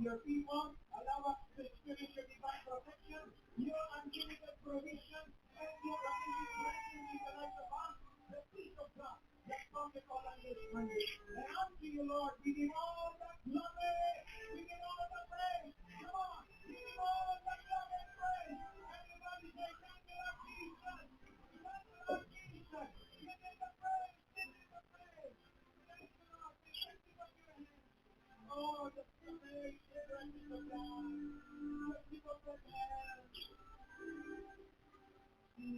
your people. Allow us to experience your divine protection, your unlimited provision, and your amazing blessings in the lives of us. The peace of God that comes upon us this Monday. And unto you, Lord, we give all the glory. We give all the praise. Come on. We give all the glory and praise. Everybody say, thank you, Lord Jesus. Thank you, Lord Jesus. Give him the praise. Give him the praise. Thank you, Lord. We you for your hand. Oh, the privilege,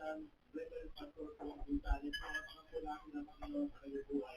ng Reverend Pastor Paul Gonzales para pangakulaan ng Panginoon sa kayubuhan.